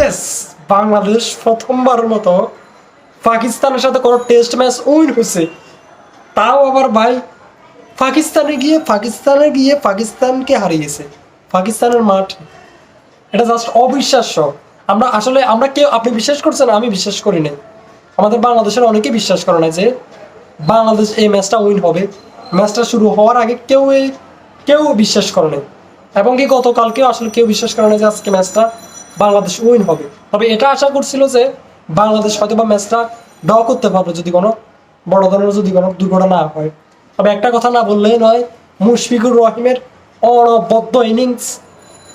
Yes, Bangladesh প্রথমবারের মতো পাকিস্তানের সাথে কোনো টেস্ট ম্যাচ উইন হয়েছে। তাও আবার ভাই, পাকিস্তানে গিয়ে পাকিস্তানে গিয়ে পাকিস্তানকে হারিয়েছে। পাকিস্তানের মাঠ। এটা জাস্ট অবিশ্বাস্য। আমরা আসলে, আমরা কেউ, আপনি বিশ্বাস করছেন, আমি বিশ্বাস করি না আমাদের বাংলাদেশের অনেকেই বিশ্বাস করে না যে বাংলাদেশ এই ম্যাচটা উইন হবে। ম্যাচটা শুরু হওয়ার আগে কেউ কেউ বিশ্বাস করে এবং কি গতকালকেও আসলে কেউ বিশ্বাস করে না যে আজকে ম্যাচটা বাংলাদেশ উইন হবে। তবে এটা আশা করছিল যে বাংলাদেশ হয়তো বা ম্যাচটা ড করতে পারবে যদি কোনো বড় ধরনের যদি কোনো দুর্ঘটনা না হয়। তবে একটা কথা না বললেই নয়, মুশফিকুর রহিমের অনবদ্য ইনিংস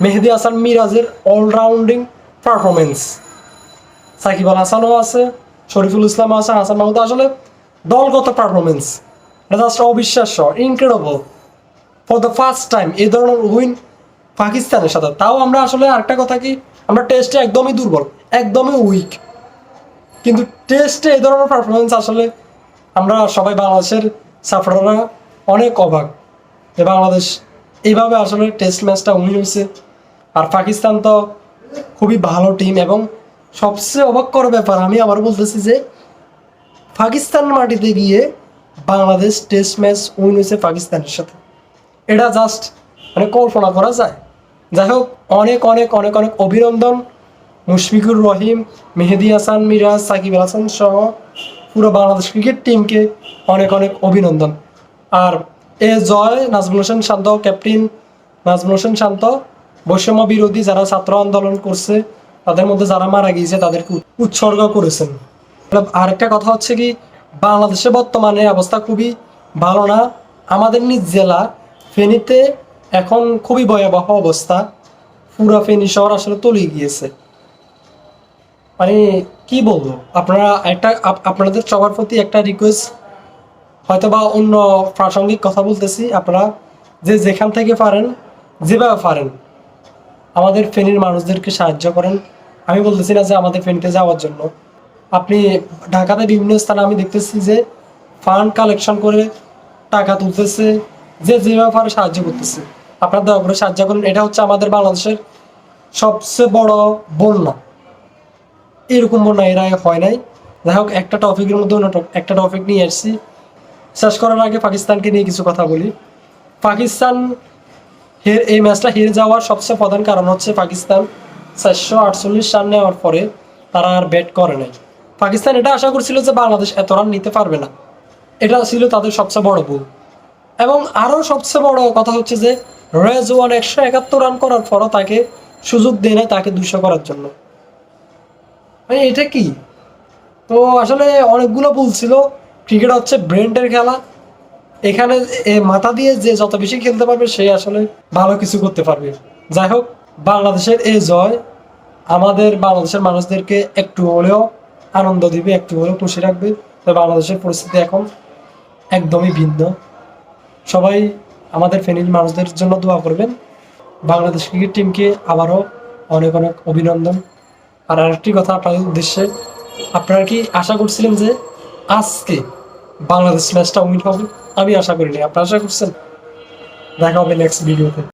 মেহেদি হাসান মিরাজের all rounding performance Shakib Al হাসানও আছে, শরীফুল ইসলাম আছে, হাসান মাহমুদ আসলে দলগত পারফরমেন্স এটা জাস্ট অবিশ্বাস্য incredible for the first time এই ধরনের উইন পাকিস্তানের সাথে। তাও আমরা আসলে আরেকটা কথা কি আমরা টেস্টে একদমই দুর্বল, একদমই উইক কিন্তু টেস্টে এই ধরনের পারফরমেন্স আসলে আমরা সবাই বাংলাদেশের সাফাররা অনেক অবাক যে বাংলাদেশ এইভাবে আসলে টেস্ট ম্যাচটা উইন হয়েছে আর পাকিস্তান তো খুবই ভালো টিম এবং সবচেয়ে অবাক করার ব্যাপার, আমি আবার বলতেছি যে পাকিস্তান মাটিতে গিয়ে বাংলাদেশ টেস্ট ম্যাচ উইন হয়েছে পাকিস্তানের সাথে। এটা জাস্ট মানে কল্পনা করা যায়। যাই হোক অনেক অনেক অনেক অনেক অভিনন্দন মুশফিকুর রহিম, মেহেদি হাসান, মিরাজ, সাকিব আল হাসান সহ পুরো বাংলাদেশ ক্রিকেট টিমকে অনেক অনেক অভিনন্দন। আর এ জয় নাজমুল হোসেন শান্ত, ক্যাপ্টেন নাজমুল হোসেন শান্ত, বৈষম্য বিরোধী যারা ছাত্র আন্দোলন করছে, তাদের মধ্যে যারা মারা গিয়েছে, তাদেরকে উৎসর্গ করেছেন। আরেকটা কথা হচ্ছে কি, বাংলাদেশে বর্তমানে অবস্থা খুবই ভালো না। আমাদের নিজ জেলা ফেনীতে এখন খুবই ভয়াবহ অবস্থা। পুরা ফেনী শহর আসলে তলিয়ে গিয়েছে। মানে কি বলব? আপনারা একটা আপনাদের সবার প্রতি একটা রিকোয়েস্ট হয়তো বা অন্য প্রাসঙ্গিক কথা বলতেছি, আপনারা যে যেখান থেকে পারেন, যেভাবে পারেন, আমাদের ফেনীর মানুষদেরকে সাহায্য করেন। আমি বলতেছি না যে আমাদের ফেনীতে যাওয়ার জন্য। আপনি ঢাকাতে বিভিন্ন স্থানে আমি দেখতেছি যে ফান্ড কালেকশন করে টাকা তুলতেছে, যে যেভাবে পারে সাহায্য করতেছে। আপনারা দয়া করে সাহায্য করুন। এটা হচ্ছে আমাদের বাংলাদেশের সবচেয়ে বড় বন্যা। এরকম বন্যা এর আগে হয় নাই। যাই হোক, একটা টপিকের মধ্যে অন্য একটা টপিক নিয়ে আসছি। শেষ করার আগে পাকিস্তানকে নিয়ে কিছু কথা বলি। পাকিস্তান হের এই ম্যাচটা হেরে যাওয়ার সবচেয়ে প্রধান কারণ হচ্ছে পাকিস্তান চারশো আটচল্লিশ রান নেওয়ার পরে তারা আর ব্যাট করে নাই। পাকিস্তান এটা আশা করছিল যে বাংলাদেশ এত রান নিতে পারবে না। এটা ছিল তাদের সবচেয়ে বড় ভুল। এবং আরও সবচেয়ে বড় কথা হচ্ছে যে রেজওয়ান একশো একাত্তর রান করার পরও তাকে সুযোগ দেয় নাই তাকে দুশো করার জন্য। মানে এটা কি? তো আসলে অনেকগুলো ভুল ছিল। ক্রিকেট হচ্ছে ব্রেন্ডের খেলা। এখানে মাথা দিয়ে যে যত বেশি খেলতে পারবে, সে আসলে ভালো কিছু করতে পারবে। যাই হোক, বাংলাদেশের এই জয় আমাদের বাংলাদেশের মানুষদেরকে একটু হলেও আনন্দ দিবে, একটু হলেও খুশি রাখবে। তো বাংলাদেশের পরিস্থিতি এখন একদমই ভিন্ন। সবাই আমাদের ফেনীর মানুষদের জন্য দোয়া করবেন। বাংলাদেশ ক্রিকেট টিমকে আবারও অনেক অনেক অভিনন্দন। আর আরেকটি কথা আপনাদের উদ্দেশ্যে, আপনারা কি আশা করছিলেন যে আজকে বাংলাদেশ ম্যাচটা উইন হবে? আমি আশা করিনি। আপনারা আশা করছেন? দেখা হবে নেক্সট ভিডিওতে